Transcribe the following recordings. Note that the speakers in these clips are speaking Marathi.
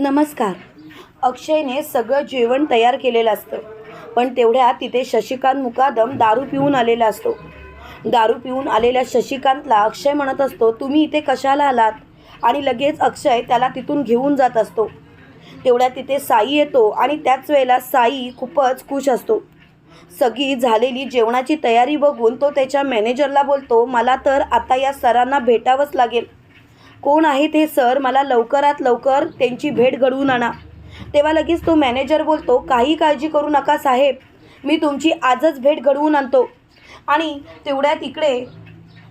नमस्कार. अक्षयने सगळं जेवण तयार केलेलं असतं. पण तेवढ्या तिथे शशिकांत मुकादम दारू पिऊन आलेला असतो. दारू पिऊन आलेल्या शशिकांतला अक्षय म्हणत असतो तुम्ही इथे कशाला आलात? आणि लगेच अक्षय त्याला तिथून घेऊन जात असतो. तेवढ्या तिथे साई येतो आणि त्याच वेळेला साई खूपच खुश असतो. सगळी झालेली जेवणाची तयारी बघून तो त्याच्या मॅनेजरला बोलतो मला तर आता या सरांना भेटावंच लागेल. कोण आहेत हे सर मला लवकरात लवकर त्यांची भेट घडवून आणा. तेव्हा लगेच तो मॅनेजर बोलतो काही काळजी करू नका साहेब मी तुमची आजच भेट घडवून आणतो. आणि तेवढ्यात इकडे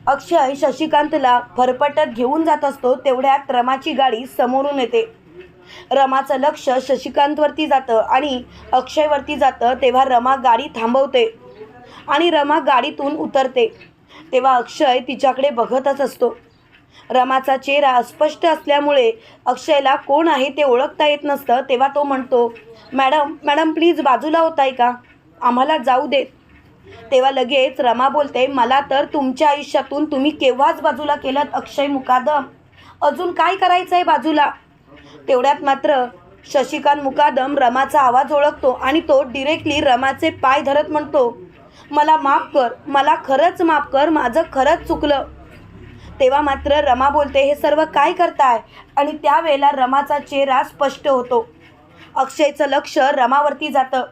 अक्षय शशिकांतला फरफटत घेऊन जात असतो तेवढ्यात रमाची गाडी समोरून येते. रमाचं लक्ष शशिकांतवरती जातं आणि अक्षयवरती जातं तेव्हा रमा गाडी थांबवते आणि रमा गाडीतून उतरते. तेव्हा अक्षय तिच्याकडे बघतच असतो. रमाचा चेहरा अस्पष्ट असल्यामुळे अक्षयला कोण आहे ते ओळखता येत नसतं तेव्हा तो म्हणतो मॅडम मॅडम प्लीज बाजूला होताय का? आम्हाला जाऊ देत. तेव्हा लगेच रमा बोलते मला तर तुमच्या आयुष्यातून तुम्ही केव्हाच बाजूला केलं अक्षय मुकादम? अजून काय करायचं आहे बाजूला? तेवढ्यात मात्र शशिकांत मुकादम रमाचा आवाज ओळखतो आणि तो डिरेक्टली रमाचे पाय धरत म्हणतो मला माफ कर मला खरंच माफ कर माझं खरंच चुकलं. तेव्हा मात्र रमा बोलते हे सर्व काय करताय? आणि त्यावेळेला रमाचा चेहरा स्पष्ट होतो. अक्षयचं लक्ष रमावरती जातं.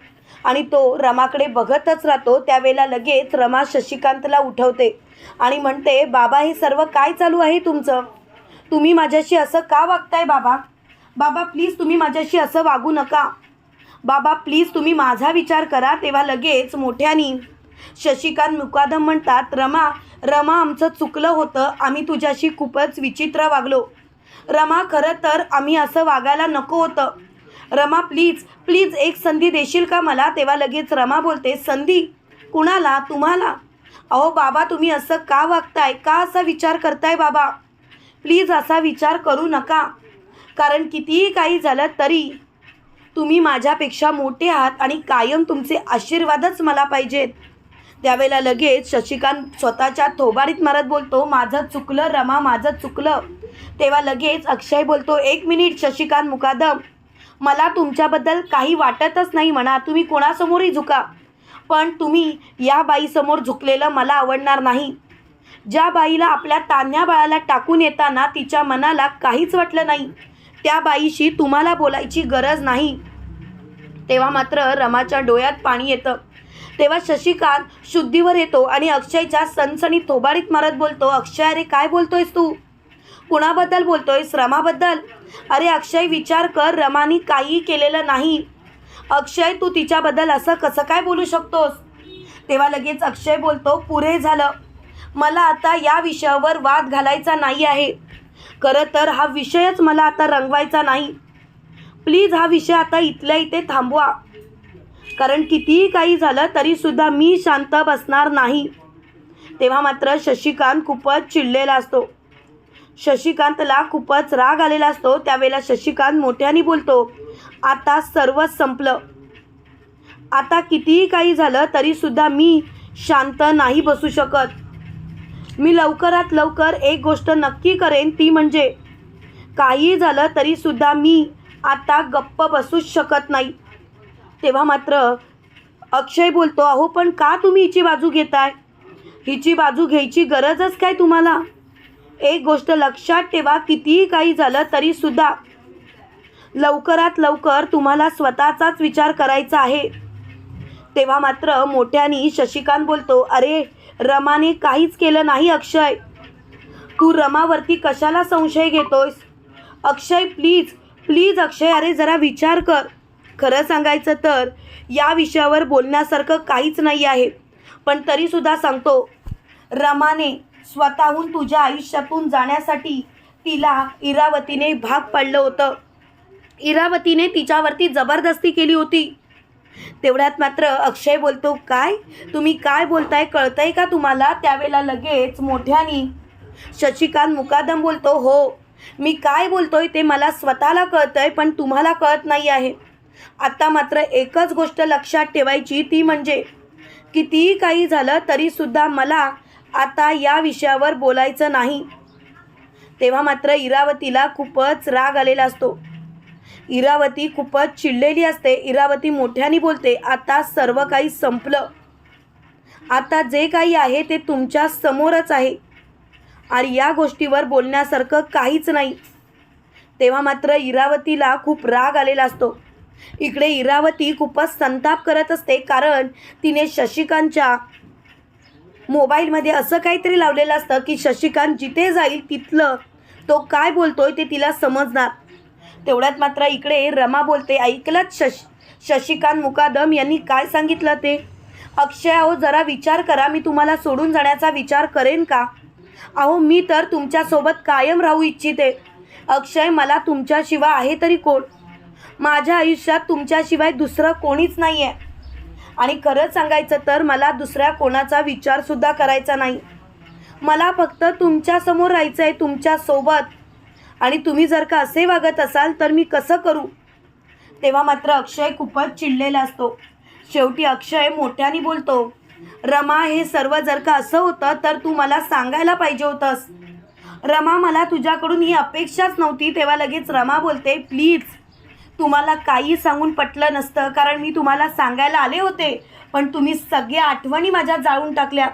आणि तो रमाकडे बघतच राहतो. त्यावेळेला लगेच रमा शशिकांतला उठवते आणि म्हणते बाबा हे सर्व काय चालू आहे तुमचं? तुम्ही माझ्याशी असं का वागताय बाबा? बाबा प्लीज तुम्ही माझ्याशी असं वागू नका. बाबा प्लीज तुम्ही माझा विचार करा. तेव्हा लगेच मोठ्यानी शशिकांत मुकादम म्हणतात रमा रमा आमचं चुकलं होतं. आम्ही तुझ्याशी खूपच विचित्र वागलो. रमा खरं तर आम्ही असं वागायला नको होतं. रमा प्लीज प्लीज एक संधी देशील का मला? तेव्हा लगेच रमा बोलते संधी? कुणाला? तुम्हाला? अहो बाबा तुम्ही असं का वागताय? का असा विचार करताय बाबा? प्लीज असा विचार करू नका. कारण कितीही काही झालं तरी तुम्ही माझ्यापेक्षा मोठे आहात आणि कायम तुमचे आशीर्वादच मला पाहिजेत. त्यावेळेला लगेच शशिकांत स्वतःच्या थोबाडीत मारत बोलतो माझं चुकलं रमा माझं चुकलं. तेव्हा लगेच अक्षय बोलतो एक मिनिट शशिकांत मुकादम मला तुमच्याबद्दल काही वाटतच नाही म्हणा तुम्ही कोणासमोरही झुका पण तुम्ही या बाईसमोर झुकलेलं मला आवडणार नाही. ज्या बाईला आपल्या तान्ह्या बाळाला टाकून येताना तिच्या मनाला काहीच वाटलं नाही त्या बाईशी तुम्हाला बोलायची गरज नाही. तेव्हा मात्र रमाच्या डोळ्यात पाणी येतं. तेव्हा शशिकांत शुद्धीवर येतो आणि अक्षयच्या सणसणी थोबाडीत मारत बोलतो अक्षय अरे काय बोलतोयस तू? कुणाबद्दल बोलतोयस? रमाबद्दल? अरे अक्षय विचार कर रमानी काही केलेलं नाही. अक्षय तू तिच्याबद्दल असं कसं काय बोलू शकतोस? तेव्हा लगेच अक्षय बोलतो पुरे झालं. मला आता या विषयावर वाद घालायचा नाही आहे. खरं तर हा विषयच मला आता रंगवायचा नाही. प्लीज हा विषय आता इथल्या इथे थांबवा. कारण कितीही काही झालं तरीसुद्धा मी शांत बसणार नाही. तेव्हा मात्र शशिकांत खूपच चिडलेला असतो. शशिकांतला खूपच राग आलेला असतो. त्यावेळेला शशिकांत मोठ्याने बोलतो आता सर्वच संपलं. आता कितीही काही झालं तरीसुद्धा मी शांत नाही बसू शकत. मी लवकरात लवकर एक गोष्ट नक्की करेन ती म्हणजे काहीही झालं तरीसुद्धा मी आता गप्प बसूच शकत नाही. तेव्हा मात्र अक्षय बोलतो अहो पण का तुम्ही हिची बाजू घेताय? हिची बाजू घ्यायची गरजच काय तुम्हाला? एक गोष्ट लक्षात ठेवा कितीही काही झालं तरीसुद्धा लवकरात लवकर तुम्हाला स्वतःचाच विचार करायचा आहे. तेव्हा मात्र मोठ्यानी शशिकांत बोलतो अरे रमाने काहीच केलं नाही अक्षय. तू रमावरती कशाला संशय घेतोयस? अक्षय प्लीज प्लीज अक्षय अरे जरा विचार कर. खरं सांगायचं तर या विषयावर बोलण्यासारखं काहीच नाही आहे. पण तरीसुद्धा सांगतो रमाने स्वतःहून तुझ्या आयुष्यातून जाण्यासाठी तिला इरावतीने भाग पाडलं होतं. इरावतीने तिच्यावरती जबरदस्ती केली होती. तेवढ्यात मात्र अक्षय बोलतो काय? तुम्ही काय बोलताय? कळतंय का तुम्हाला? त्यावेळेला लगेच मोठ्यानी शशिकांत मुकादम बोलतो हो मी काय बोलतोय ते मला स्वतःला कळतंय पण तुम्हाला कळत नाही आहे. आता मात्र एकच गोष्ट लक्षात ठेवायची ती म्हणजे कितीही काही झालं तरीसुद्धा मला आता या विषयावर बोलायचं नाही. तेव्हा मात्र इरावतीला खूपच राग आलेला असतो. इरावती खूपच चिडलेली असते. इरावती मोठ्याने बोलते आता सर्व काही संपलं. आता जे काही आहे ते तुमच्या समोरच आहे. आणि या गोष्टीवर बोलण्यासारखं काहीच नाही. तेव्हा मात्र इरावतीला खूप राग आलेला असतो. इकडे इरावती खूपच संताप करत असते कारण तिने शशिकांतच्या मोबाईलमध्ये असं काहीतरी लावलेलं असतं की शशिकांत जिथे जाईल तिथलं तो काय बोलतोय ते तिला समजणार. तेवढ्यात मात्र इकडे रमा बोलते ऐकलंच शश शशिकांत मुकादम यांनी काय सांगितलं ते? अक्षय अहो जरा विचार करा मी तुम्हाला सोडून जाण्याचा विचार करेन का? अहो मी तर तुमच्यासोबत कायम राहू इच्छिते. अक्षय मला तुमच्याशिवाय आहे तरी कोण? माझ्या आयुष्यात तुमच्याशिवाय दुसरं कोणीच नाही आहे आणि खरंच सांगायचं तर मला दुसऱ्या कोणाचा विचारसुद्धा करायचा नाही. मला फक्त तुमच्यासमोर राहायचं आहे तुमच्यासोबत आणि तुम्ही जर का असे वागत असाल तर मी कसं करू? तेव्हा मात्र अक्षय खूपच चिडलेला असतो. शेवटी अक्षय मोठ्याने बोलतो रमा हे सर्व जर का असं होतं तर तू मला सांगायला पाहिजे होतंस. रमा मला तुझ्याकडून ही अपेक्षाच नव्हती. तेव्हा लगेच रमा बोलते प्लीज तुम्हाला काही सांगून पटलं नसतं कारण मी तुम्हाला सांगायला आले होते. पण तुम्ही सगळ्या आठवणी माझ्या जाळून टाकल्या.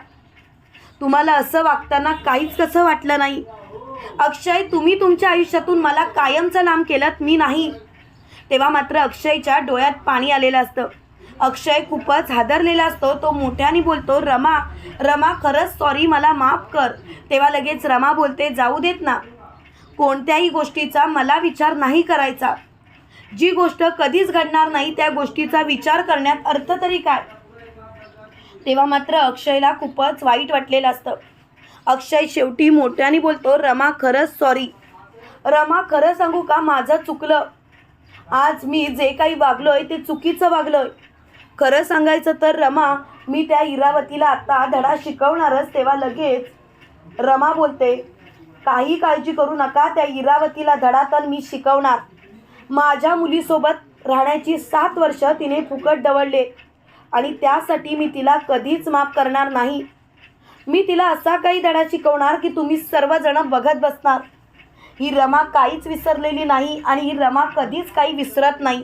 तुम्हाला असं वागताना काहीच कसं वाटलं नाही. अक्षय तुम्ही तुमच्या आयुष्यातून मला कायमचं नाम केलं मी नाही. तेव्हा मात्र अक्षयच्या डोळ्यात पाणी आलेलं असतं. अक्षय खूपच हादरलेला असतो. तो मोठ्याने बोलतो रमा रमा खरंच सॉरी मला माफ कर. तेव्हा लगेच रमा बोलते जाऊ देत ना. कोणत्याही गोष्टीचा मला विचार नाही करायचा. जी गोष्ट कधीच घडणार नाही त्या गोष्टीचा विचार करण्यात अर्थ तरी काय? तेव्हा मात्र अक्षयला खूपच वाईट वाटलेलं असतं. अक्षय शेवटी मोठ्याने बोलतो रमा खरंच सॉरी रमा खरं सांगू का? माझं चुकलं. आज मी जे काही वागलोय ते चुकीचं वागलोय. खरं सांगायचं तर रमा मी त्या इरावतीला आता धडा शिकवणारच. तेव्हा लगेच रमा बोलते काही काळजी करू नका त्या इरावतीला धडा तर मी शिकवणार. माझ्या मुलीसोबत राहण्याची सात वर्ष तिने फुकट दवडले आणि त्यासाठी मी तिला कधीच माफ करणार नाही. मी तिला असा काही धडा शिकवणार की तुम्ही सर्वजण बघत बसणार. ही रमा काहीच विसरलेली नाही आणि ही रमा कधीच काही विसरत नाही.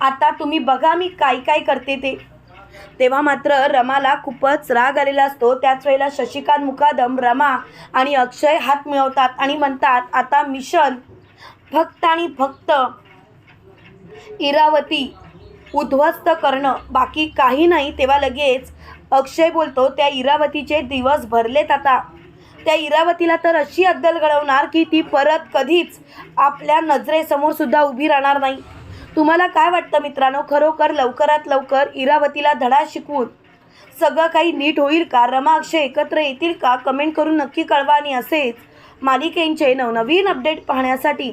आता तुम्ही बघा मी काय काय करते ते. तेव्हा मात्र रमाला खूपच राग आलेला असतो. त्याच वेळेला शशिकांत मुकादम रमा आणि अक्षय हात मिळवतात आणि म्हणतात आता मिशन फक्त आणि फक्त इरावती उद्ध्वस्त करणं. बाकी काही नाही तेव्हा लगेच अक्षय बोलतो त्या इरावतीचे दिवस भरलेत आता. त्या इरावतीला तर अशी अद्दल घडवणार की ती परत कधीच आपल्या नजरेसमोर सुद्धा उभी राहणार नाही. तुम्हाला काय वाटतं मित्रांनो? खरोखर लवकरात लवकर इरावतीला धडा शिकवून सगळं काही नीट होईल का? रमा अक्षय एकत्र येतील का? कमेंट करून नक्की कळवा आणि असेच मालिकेंचे नवनवीन अपडेट पाहण्यासाठी